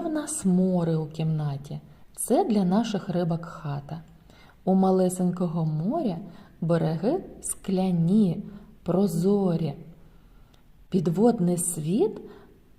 в нас море у кімнаті. Це для наших рибок хата. У малесенького моря береги скляні, прозорі. Підводний світ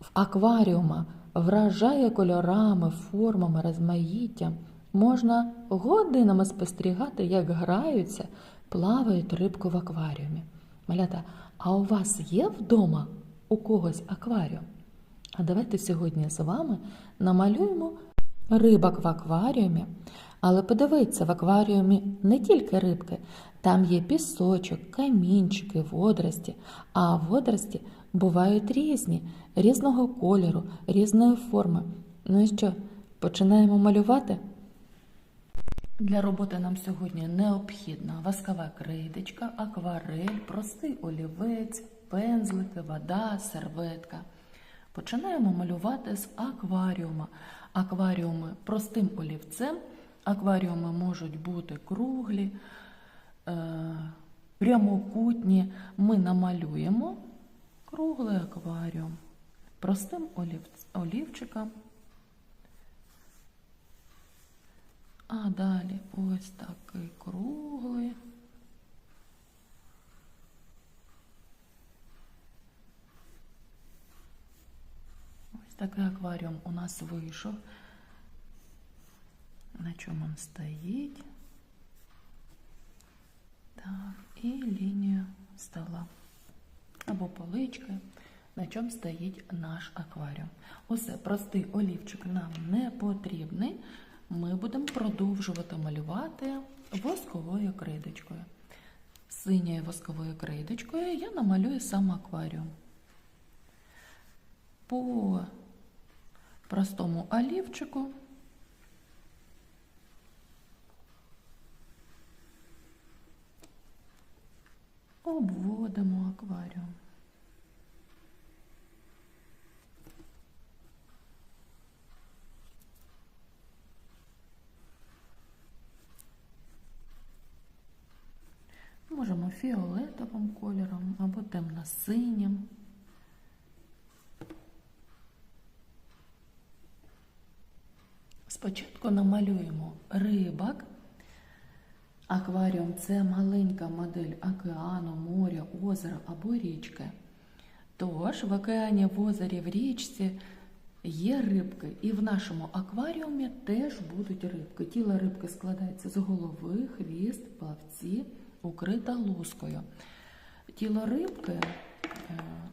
в акваріума вражає кольорами, формами, розмаїттям. Можна годинами спостерігати, як граються, плавають рибки в акваріумі. Малята, а у вас є вдома у когось акваріум? А давайте сьогодні з вами намалюємо рибок в акваріумі. Але подивіться, в акваріумі не тільки рибки, там є пісочок, камінчики, водорості. А водорості бувають різні, різного кольору, різної форми. Ну і що, починаємо малювати? Для роботи нам сьогодні необхідна воскова крейдочка, акварель, простий олівець, пензлики, вода, серветка. Починаємо малювати з акваріума. Акваріуми простим олівцем. Акваріуми можуть бути круглі, е, прямокутні. Ми намалюємо круглий акваріум простим олівчиком. А далі ось такий круглий. Ось такий акваріум у нас вийшов. На чому він стоїть. Так, і лінію стола. Або полички, на чому стоїть наш акваріум. Усе, простий олівчик нам не потрібний. Ми будемо продовжувати малювати восковою крейдочкою. Синьою восковою крейдочкою я намалюю сам акваріум. По простому олівчику обводимо акваріум. Можемо фіолетовим кольором або темно-синім. Спочатку намалюємо рибок. Акваріум це маленька модель океану, моря, озера або річки. Тож в океані, в озері, в річці є рибки, і в нашому акваріумі теж будуть рибки. Тіло рибки складається з голови, хвіст, плавці, укрита лускою. Тіло рибки е,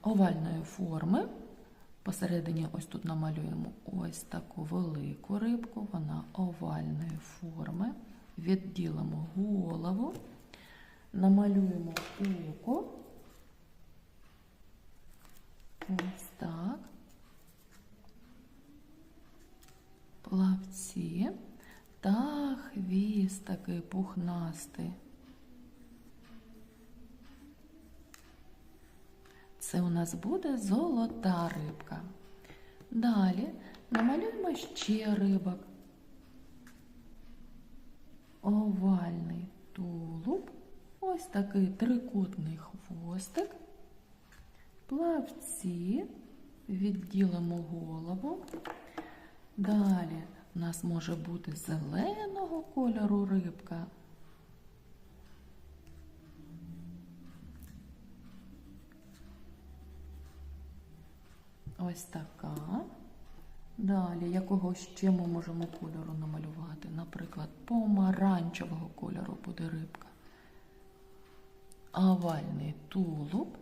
овальної форми. Посередині ось тут намалюємо ось таку велику рибку, вона овальної форми. Відділимо голову, намалюємо око. Ось так. Плавці та хвіст такий пухнастий. Це у нас буде золота рибка. Далі намалюємо ще рибок. Овальний тулуб, ось такий трикутний хвостик, плавці, відділимо голову. Далі у нас може бути зеленого кольору рибка. Ось така. Далі, якого ще ми можемо кольору намалювати? Наприклад, помаранчевого кольору буде рибка. Овальний тулуб,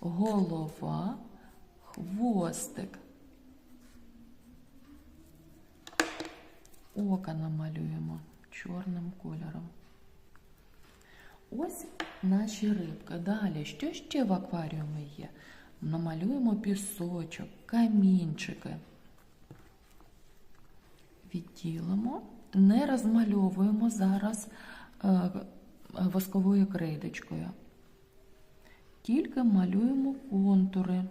голова, хвостик. Ока намалюємо чорним кольором. Ось наші рибки. Далі, що ще в акваріумі є? Намалюємо пісочок, камінчики. Відділимо, не розмальовуємо зараз е, восковою крейдочкою. Тільки малюємо контури.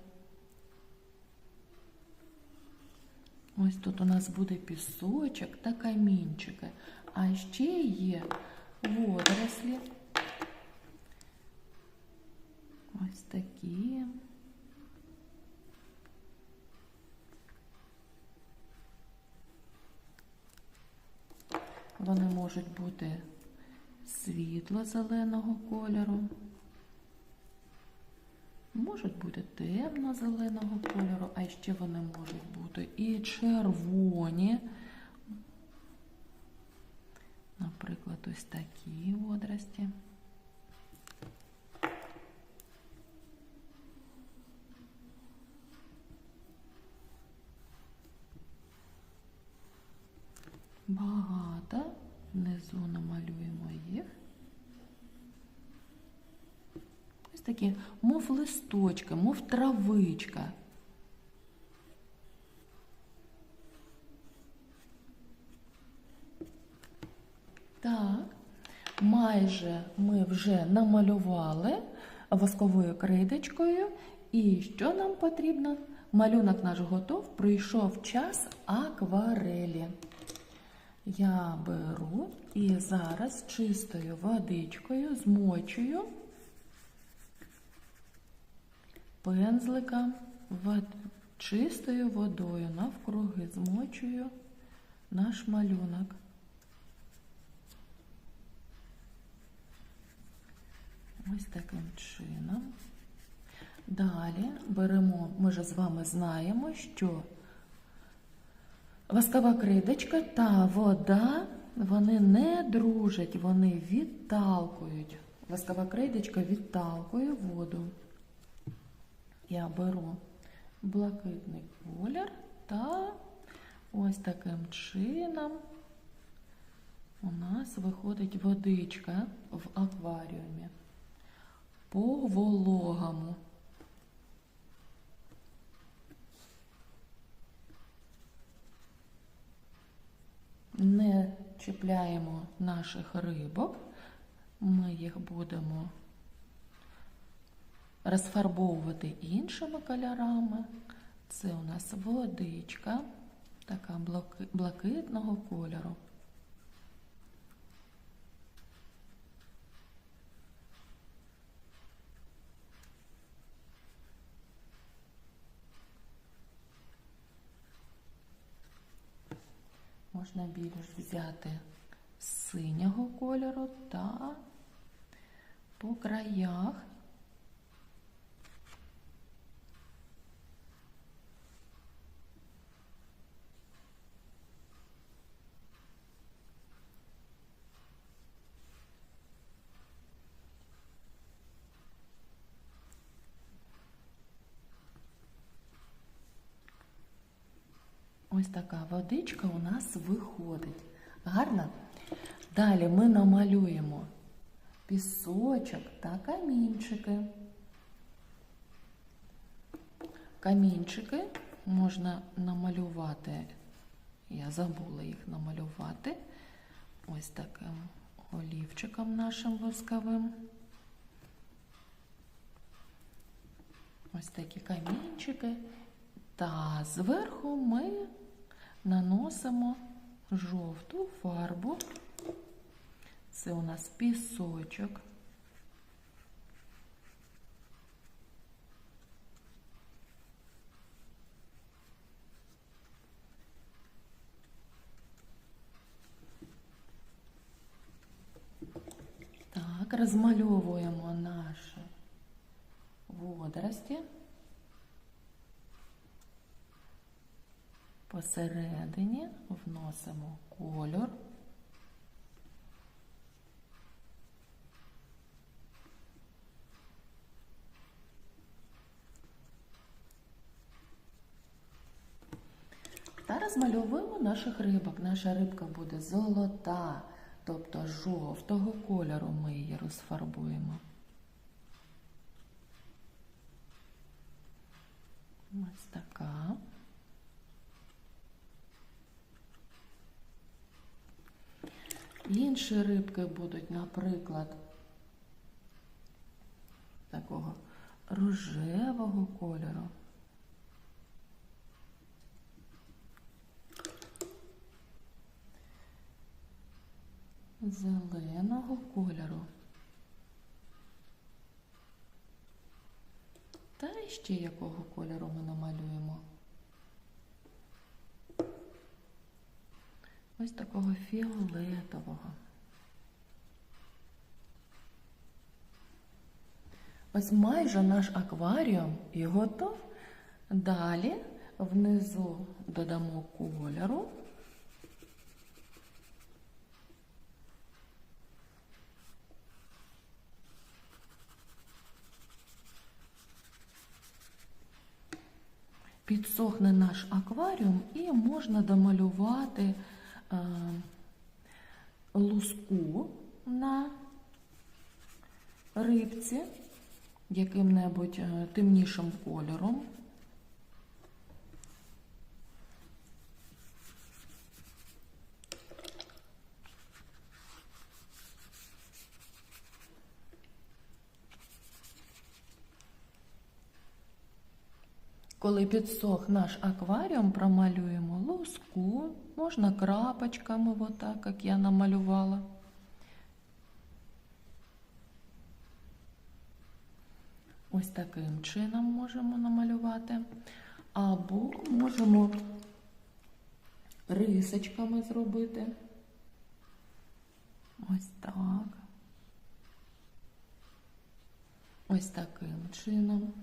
Ось тут у нас буде пісочок та камінчики. А ще є водорослі. Ось такі. Вони можуть бути світло-зеленого кольору, можуть бути темно-зеленого кольору, а ще вони можуть бути і червоні. Наприклад, ось такі водорості. Внизу намалюємо їх. Ось такі, мов листочки, мов травичка. Так, майже ми вже намалювали восковою крейдочкою. І що нам потрібно? Малюнок наш готов, прийшов час акварелі. Я беру і зараз чистою водичкою змочую пензлика чистою водою навкруги змочую наш малюнок. Ось таким чином. Далі беремо, ми ж з вами знаємо, що Воскова кридочка та вода, вони не дружать, вони відталкують. Воскова крейдочка відталкує воду. Я беру блакитний колір та ось таким чином у нас виходить водичка в акваріумі по вологому. не чіпляємо наших рибок, ми їх будемо розфарбовувати іншими кольорами. Це у нас водичка, така блакитного кольору. Можна більш взяти синього кольору та по краях Ось така водичка у нас виходить. Гарно? Далі ми намалюємо пісочок та камінчики. Камінчики можна намалювати, я забула їх намалювати ось таким олівчиком нашим восковим. Ось такі камінчики. Та зверху ми наносимо жовту фарбу. Це у нас пісочок. Так, розмальовуємо наші водорості. Посередині вносимо кольор. Та розмальовуємо наших рибок. Наша рибка буде золота, тобто жовтого кольору ми її розфарбуємо. Ось така. Інші рибки будуть, наприклад, такого рожевого кольору. Зеленого кольору. Та ще якого кольору ми намалюємо. Ось такого фіолетового. Ось майже наш акваріум і готов. Далі внизу додамо кольору. Підсохне наш акваріум і можна домалювати луску на рибці яким-небудь е, темнішим кольором. Коли підсох наш акваріум, промалюємо луску, можна крапочками, отак, як я намалювала. Ось таким чином можемо намалювати. Або можемо рисочками зробити. Ось так. Ось таким чином.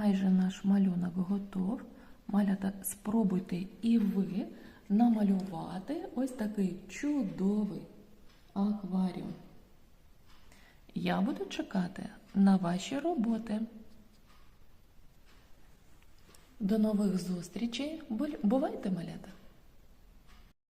Майже наш малюнок готов. Малята, спробуйте і ви намалювати ось такий чудовий акваріум. Я буду чекати на ваші роботи. До нових зустрічей. Бувайте, малята!